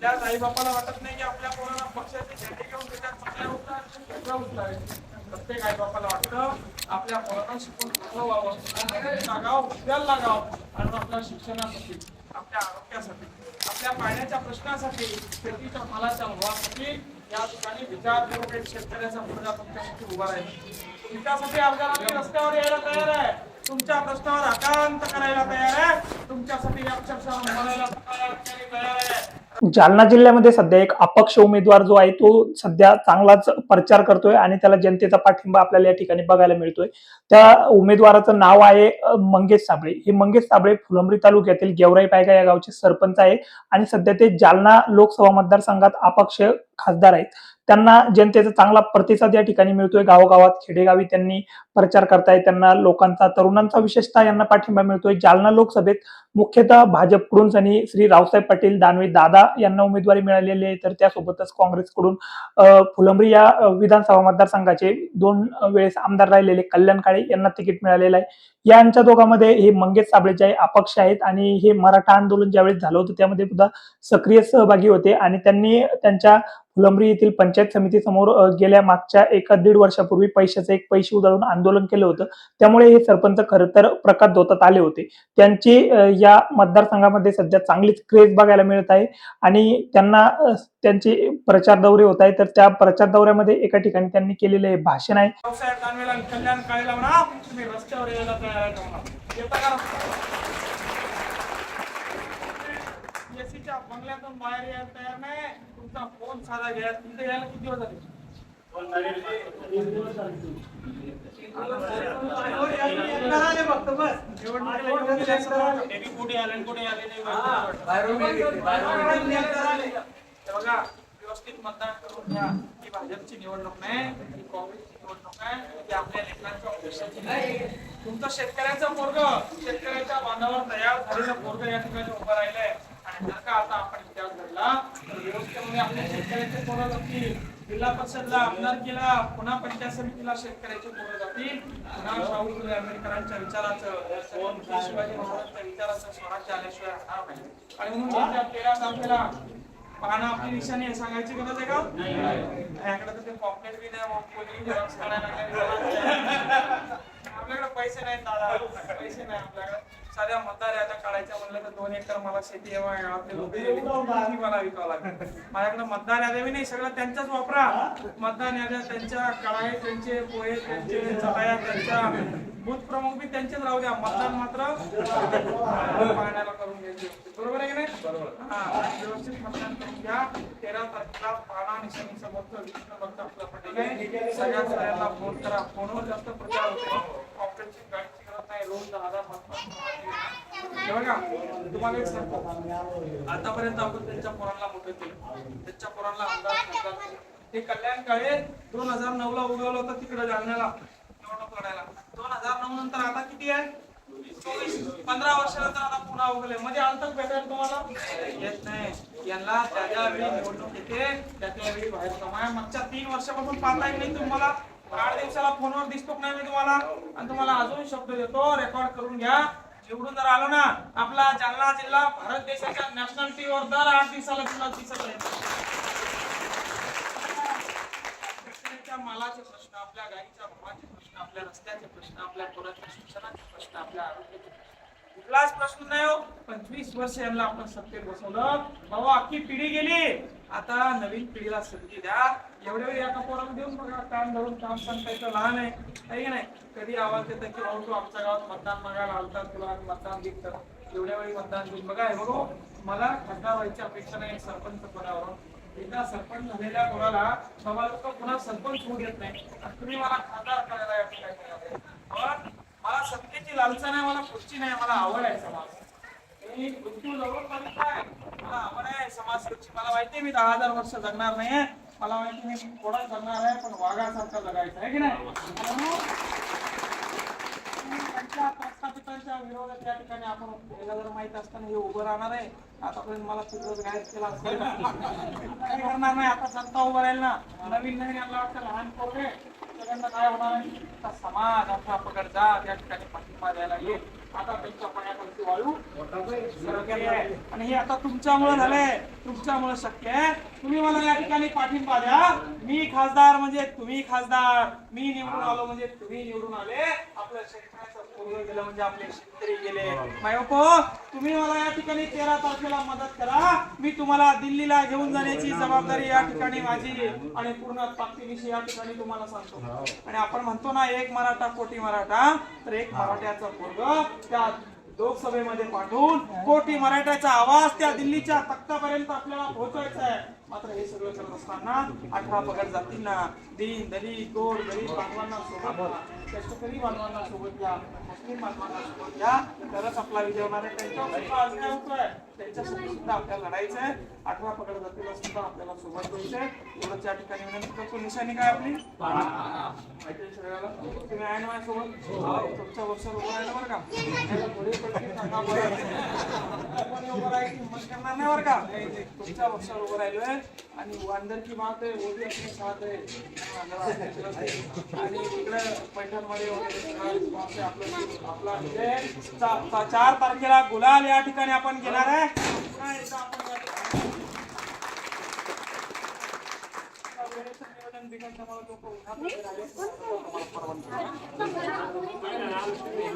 त्याच आई बापाला वाटत नाही की आपल्या पोराला पक्षाचे झेंडे घेऊन त्याच्यात चांगल्या उचलावे, वेगळं उचलावे. प्रत्येक आई बापाला वाटतं आपल्या पोरांना शिकून चांगलं व्हावं लागावं उद्याला लागावं आणि आपल्या शिक्षणासाठी आपल्या आरोग्यासाठी आपल्या पाण्याच्या प्रश्नासाठी शेतीच्या मालाच्या भावासाठी या ठिकाणी विचारपूर्वक शेतकऱ्याचा मुलगा तुमच्यासाठी उभा राहील. तुमच्यासाठी अफगाण रस्त्यावर यायला तयार आहे. तुमच्या प्रश्नावर आकांत करायला तयार आहे. तुमच्यासाठी अक्षरशः मरायला तयार आहे. जालना जिल्ह्यामध्ये सध्या एक अपक्ष उमेदवार जो आहे तो सध्या चांगलाच प्रचार करतोय आणि त्याला जनतेचा पाठिंबा आपल्याला या ठिकाणी बघायला मिळतोय. त्या उमेदवाराचं नाव आहे मंगेश साबळे. हे मंगेश साबळे फुलंब्री तालुक्यातील गेवराई पायगा या गावचे सरपंच आहे आणि सध्या ते जालना लोकसभा मतदारसंघात अपक्ष खासदार आहेत. त्यांना जनतेचा चांगला प्रतिसाद या ठिकाणी मिळतोय. गावोगावात खेडेगावी त्यांनी प्रचार करतायत. त्यांना लोकांचा तरुणांचा विशेषतः यांना पाठिंबा मिळतोय. जालना लोकसभेत मुख्यतः भाजपकडून आणि श्री रावसाहेब पाटील दानवे दादा यांना उमेदवारी मिळालेली आहे. तर त्यासोबतच काँग्रेसकडून फुलंब्री या विधानसभा मतदारसंघाचे दोन वेळेस आमदार राहिलेले कल्याण काळे यांना तिकीट मिळालेलं आहे. यांच्या दोघांमध्ये हे मंगेश साबळे जे आहे अपक्ष आहेत आणि हे मराठा आंदोलन ज्यावेळेस झालं होतं त्यामध्ये सुद्धा सक्रिय सहभागी होते आणि त्यांनी त्यांच्या फुलंब्री येथील पंचायत समिती समोर गेल्या मागच्या एका दीड वर्षापूर्वी पैशाचं एक पैसे उधळून आंदोलन केलं होतं. त्यामुळे हे सरपंच खरं तर प्रकाश धोतात आले होते. त्यांची या मतदारसंघामध्ये सध्या चांगलीच क्रेज बघायला मिळत आहे आणि त्यांना त्यांचे प्रचार दौरे होत आहे तर त्या प्रचार दौऱ्यामध्ये एका ठिकाणी त्यांनी केलेले भाषण आहे. रावसाहेब कल्याण काळेला म्हणा रस्त्यावर यायला तयार तुमच्या बंगल्यातून बाहेर यायला तयार नाही. तुमचा फोन साधा घ्या. तुमचं यायला किती दिवस झाले? निवडणुकीला येऊन गेले असं हे बघा व्यवस्थित मतदान करून घ्या ही भाजपची निवडणूक नाही ही काँग्रेसची निवडणूक आहे ती आपल्या लेकरांच्या उद्देशाची नाही तुमचं शेतकऱ्याचं पोरग. शेतकऱ्याच्या बांधावर तयार झालेलं पोरग या ठिकाणी उभं राहिलंय. जर का आता आपण इतिहास घडला तर व्यवस्थेमध्ये आपल्या शेतकऱ्याचे पोरं जातील. जिल्हा परिषदला आमदारकीला पुन्हा पंचायत समितीला शेतकऱ्याचे पोरं जातील. पुन्हा शाहू फुले आंबेडकरांच्या विचाराचं शिवाजी महाराजांच्या विचाराचं स्वराज्य आल्याशिवाय राहणार नाही. आणि म्हणून तेरा तारखेला पाहणं आपली निशाणी आहे सांगायची गरज आहे का? माझ्याकडे तर ते पॉम्पलेट बी नाही कोणी आपल्याकडे पैसे नाहीत दादा. पैसे नाही आपल्याकडे. साध्या मतदार याद्या काढायच्या म्हणलं तर दोन एकर मला शेती मला विकावं लागेल. माझ्याकडे मतदार याद्या बी नाही सगळं त्यांच्याच वापरा. मतदान याद्या त्यांच्या कळाई त्यांचे पोहे त्यांचे चटाया त्यांच्या बूथ प्रमुख बी त्यांचेच राहू द्या. मतदान मात्र पाहण्याला करून घ्यायचे बरोबर आहे की नाही? हा व्यवस्थित मतदान करून घ्या. तेरा तारखेला पाहणा निशाणी समोरचं विष्णू भक्त आपला पटेल सगळ्या सगळ्यांना फोन करा. फोनवर जास्त प्रचार होते ऑपरेटची गाडीची बघा तुम्हाला एक सांगतो. आतापर्यंत आपण त्यांच्या पोरांना मोठं केलं. त्यांच्या पोरांना आमदार ते कल्याण काळे दोन हजार नऊ ला उगवलं होतं तिकडे जालन्याला निवडणूक लढायला. दोन हजार नऊ नंतर आता किती आहे? चोवीस. पंधरा वर्षानंतर आता पुन्हा उगले मध्ये अंतक भेटेल तुम्हाला? येत नाही. यांना त्या ज्या वेळी निवडणूक येते त्या त्या वेळी बाहेर कमाय. मागच्या तीन वर्षापासून पाहताय की नाही तुम्हाला आठ दिवसाला फोनवर दिसतो नाही मी तुम्हाला? आणि तुम्हाला अजून शब्द देतो रेकॉर्ड करून घ्या. निवडून जर आलो ना आपला जालना जिल्हा भारत देशाच्या नॅशनल टीव्हीवर दर आठ दिवसाला तुला दिसत आहे. मालाचे प्रश्न आपल्या गाईच्या भावाचे प्रश्न आपल्या रस्त्याचे प्रश्न आपल्या पोराच्या शिक्षणाचे प्रश्न आपल्या आरोग्याचे प्रश्न. कुठलाच प्रश्न नाही हो. पंचवीस वर्ष यांना आपण सत्तेत बसवलं. बाबा अख्खी पिढी गेली. आता नवीन पिढीला संधी द्या. एवढ्या वेळी एका पोराला देऊन बघा काम धरून काम सांगता लहान आहे. काही नाही. कधी आवाज देत की भाऊ तू आमच्या गावात मतदान मागायला आलता तुला मतदान दिलं एवढ्या वेळी मतदान देऊन बघा. हे बघू मला खड्डा व्हायची अपेक्षा नाही सरपंच पदावरून एकदा सरपंच झालेल्या पोराला बाबा लोक पुन्हा सरपंच होऊ देत नाही. तुम्ही मला खासदार करायला मला सत्तेची लालसा नाही मला खुर्ची नाही मला आवड आहे समाज. मी मृत्यू जवळ मला आवड आहे. समाज मला माहिती मी दहा हजार वर्ष जगणार नाही मला माहिती मी जगणार आहे पण वाघासारखं जगायचं आहे की नाही? प्रस्थापितांच्या विरोधात त्या ठिकाणी आपण याला जर माहीत असताना हे उभं राहणार आहे. आतापर्यंत मला तिथं गायब केला असेल. काही करणार नाही आता सत्ता उभं राहील ना. नवीन नवीन यांना वाटतं लहान पोरे सगळ्यांना काय होणार आहे? समाज आपला पकड जा त्या ठिकाणी पाठिंबा द्यायला येईल आता त्यांच्या पायाखालची वाळू. सरकली आहे. आणि हे आता तुमच्यामुळे झालंय. तुमच्यामुळे शक्य आहे. तुम्ही मला या ठिकाणी पाठिंबा द्या. मी खासदार म्हणजे तुम्ही खासदार. मी निवडून आलो म्हणजे तुम्ही निवडून आले. आपल्या पूर्व गेलं म्हणजे आपले शेतकरी गेले. मायोपो तुम्ही मला या ठिकाणी तेरा तारखेला मदत करा. मी तुम्हाला दिल्लीला घेऊन जाण्याची जबाबदारी या ठिकाणी माझी आणि पूर्ण ताकदीनिशी या ठिकाणी तुम्हाला सांगतो. आणि आपण म्हणतो ना एक मराठा कोटी मराठा तर एक मराठ्याचा पोरग त्या लोकसभेमध्ये पाठवून कोटी मराठ्याचा आवाज त्या दिल्लीच्या तख्तापर्यंत आपल्याला पोहोचवायचा आहे. मात्र हे सगळं करत असताना अठरा पगार जातींना दीन दलित गोर गरीब बांधवांना सोबत घ्या. कष्टकरी बांधवांना सोबत घ्या मुस्लिम बांधवांना सोबत घ्या तरच आपला विजय होणार आहे. त्यांच्यावर सुद्धा होतोय? त्यांच्यासाठी सुद्धा आपल्याला लढायचं आहे अठरा पगड जातीला सुद्धा आपल्याला सोबत घ्यायचंय एवढंच या ठिकाणी विनंती करतो. निशाणी काय आपली? माहिती तुम्ही आहे ना माझ्यासोबत? हो. तुमच्या वर्षावर उभं राहिलं बरं का? सांगा बरं. उभं राहायची हिंमत करणार नाही बरं का? तुमच्या वर्षावर उभं राहिलोय. आणि वांदर की बात आहे वो भी साथ आहे आणि इकडे पैठणमध्ये वगैरे आपला चार तारखेला गुलाल या ठिकाणी आपण घेणार आहे. पुन्हा एकदा बिघडल्यामुळे